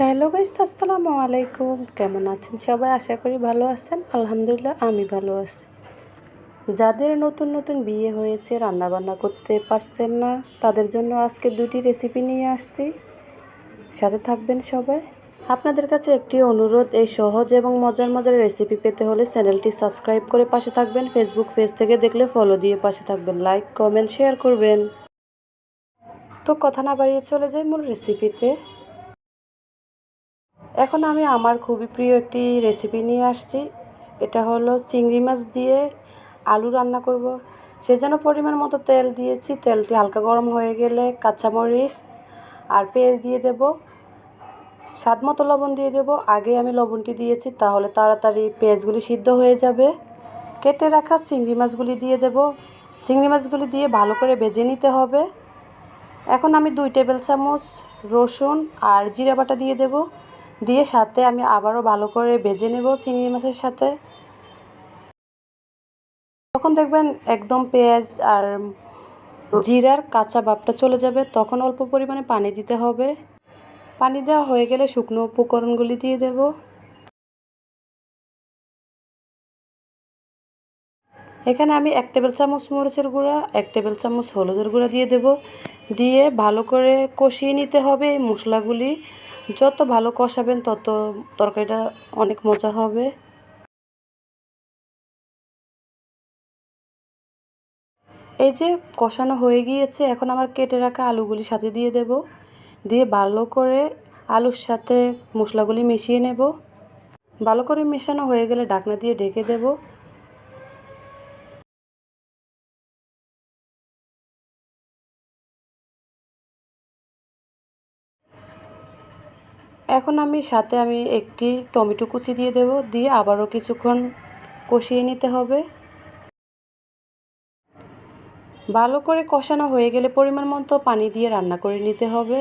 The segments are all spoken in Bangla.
হ্যালো গাইস, আসসালামু আলাইকুম। কেমন আছেন সবাই? আশা করি ভালো আছেন। আলহামদুলিল্লাহ, আমি ভালো আছি। যাদের নতুন নতুন বিয়ে হয়েছে, রান্নাবান্না করতে পারছেন না, তাদের জন্য আজকে দুটি রেসিপি নিয়ে আসছি। সাথে থাকবেন সবাই। আপনাদের কাছে একটি অনুরোধ, এই সহজ এবং মজার মজার রেসিপি পেতে হলে চ্যানেলটি সাবস্ক্রাইব করে পাশে থাকবেন। ফেসবুক পেজ থেকে দেখলে ফলো দিয়ে পাশে থাকবেন। লাইক কমেন্ট শেয়ার করবেন। তো কথা না বাড়িয়ে চলে যাই মূল রেসিপিতে এখন আমি আমার খুবই প্রিয় একটি রেসিপি নিয়ে আসছি। এটা হলো চিংড়ি মাছ দিয়ে আলু রান্না করব। সেজন্য পরিমাণ মতো তেল দিয়েছি। তেলটি হালকা গরম হয়ে গেলে কাঁচামরিচ আর পেঁয়াজ দিয়ে দেব। স্বাদ মতো লবণ দিয়ে দেব। আগে আমি লবণটি দিয়েছি, তাহলে তাড়াতাড়ি পেঁয়াজগুলি সিদ্ধ হয়ে যাবে। কেটে রাখা চিংড়ি মাছগুলি দিয়ে দেব। চিংড়ি মাছগুলি দিয়ে ভালো করে ভেজে নিতে হবে। এখন আমি দুই টেবিল চামচ রসুন আর জিরা বাটা দিয়ে দেবো। দিয়ে সাথে আমি আবারও ভালো করে ভেজে নেব চিংড়ি মাছের সাথে। তখন দেখবেন একদম পেঁয়াজ আর জিরার কাঁচা ভাবটা চলে যাবে, তখন অল্প পরিমাণে পানি দিতে হবে। পানি দেওয়া হয়ে গেলে শুকনো উপকরণগুলি দিয়ে দেব। এখানে আমি এক টেবিল চামচ মরিচের গুঁড়া, এক টেবিল চামচ হলুদের গুঁড়া দিয়ে দেব। দিয়ে ভালো করে কষিয়ে নিতে হবে এই মশলাগুলি। যত ভালো কষাবেন, তত তরকারিটা অনেক মজা হবে। এই যে কষানো হয়ে গিয়েছে, এখন আমার কেটে রাখা আলুগুলি সাথে দিয়ে দেব। দিয়ে ভালো করে আলুর সাথে মশলাগুলি মিশিয়ে নেব। ভালো করে মেশানো হয়ে গেলে ঢাকনা দিয়ে ঢেকে দেবো। এখন আমি সাথে আমি একটি টমেটো কুচি দিয়ে দেব, দিয়ে আবারও কিছুক্ষণ কষিয়ে নিতে হবে। ভালো করে কষানো হয়ে গেলে পরিমাণ মতো পানি দিয়ে রান্না করে নিতে হবে।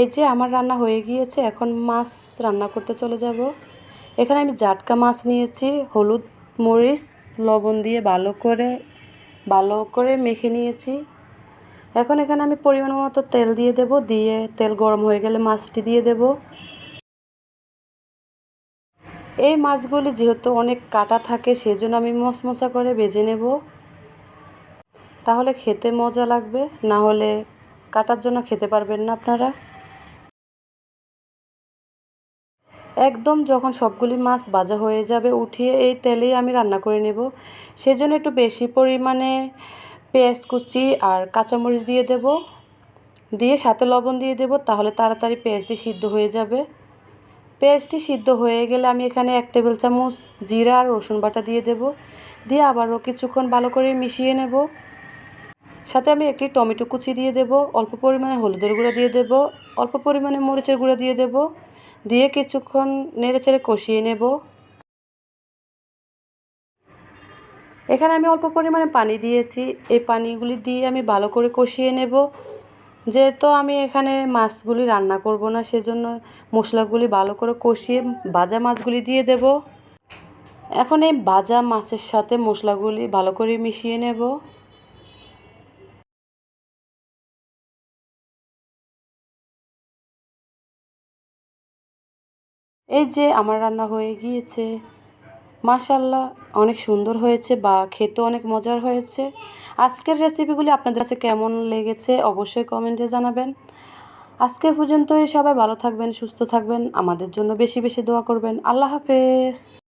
এই যে আমার রান্না হয়ে গিয়েছে, এখন মাছ রান্না করতে চলে যাব। এখানে আমি জাটকা মাছ নিয়েছি, হলুদ মরিচ, লবণ দিয়ে ভালো করে ভালো করে মেখে নিয়েছি। এখন এখানে আমি পরিমাণ মতো তেল দিয়ে দেব, দিয়ে তেল গরম হয়ে গেলে মাছটি দিয়ে দেব। এই মাছগুলি যেহেতু অনেক কাটা থাকে, সেজন্য আমি মশমশা করে ভেজে নেব। তাহলে খেতে মজা লাগবে, না হলে কাটার জন্য খেতে পারবেন না আপনারা। একদম যখন সবগুলি মাছ ভাজা হয়ে যাবে, উঠিয়ে এই তেলেই আমি রান্না করে নেব। সেজন্য একটু বেশি পরিমাণে পেঁয়াজ কুচি আর কাঁচামরিচ দিয়ে দেব। দিয়ে সাথে লবণ দিয়ে দেব, তাহলে তাড়াতাড়ি পেঁয়াজটি সিদ্ধ হয়ে যাবে। পেঁয়াজটি সিদ্ধ হয়ে গেলে আমি এখানে এক টেবিল চামচ জিরা আর রসুন বাটা দিয়ে দেব। দিয়ে আবারও কিছুক্ষণ ভালো করে মিশিয়ে নেব। সাথে আমি একটি টমেটো কুচি দিয়ে দেব, অল্প পরিমাণে হলুদের গুঁড়া দিয়ে দেব, অল্প পরিমাণে মরিচের গুঁড়া দিয়ে দেব। দিয়ে কিছুক্ষণ নেড়ে চেড়ে কষিয়ে নেব। এখানে আমি অল্প পরিমাণে পানি দিয়েছি। এই পানিগুলি দিয়ে আমি ভালো করে কষিয়ে নেব। যেহেতু আমি এখানে মাছগুলি রান্না করব না, সেজন্য মশলাগুলি ভালো করে কষিয়ে ভাজা মাছগুলি দিয়ে দেব। এখন এই ভাজা মাছের সাথে মশলাগুলি ভালো করে মিশিয়ে নেব। এই যে আমার রান্না হয়ে গিয়েছে। মাশাল্লাহ অনেক সুন্দর হয়েছে বা খেতে অনেক মজার হয়েছে। আজকের রেসিপিগুলি আপনাদের কাছে কেমন লেগেছে অবশ্যই কমেন্টে জানাবেন। আজকে পর্যন্তই সবাই ভালো থাকবেন, সুস্থ থাকবেন, আমাদের জন্য বেশি বেশি দোয়া করবেন। আল্লাহ হাফেজ।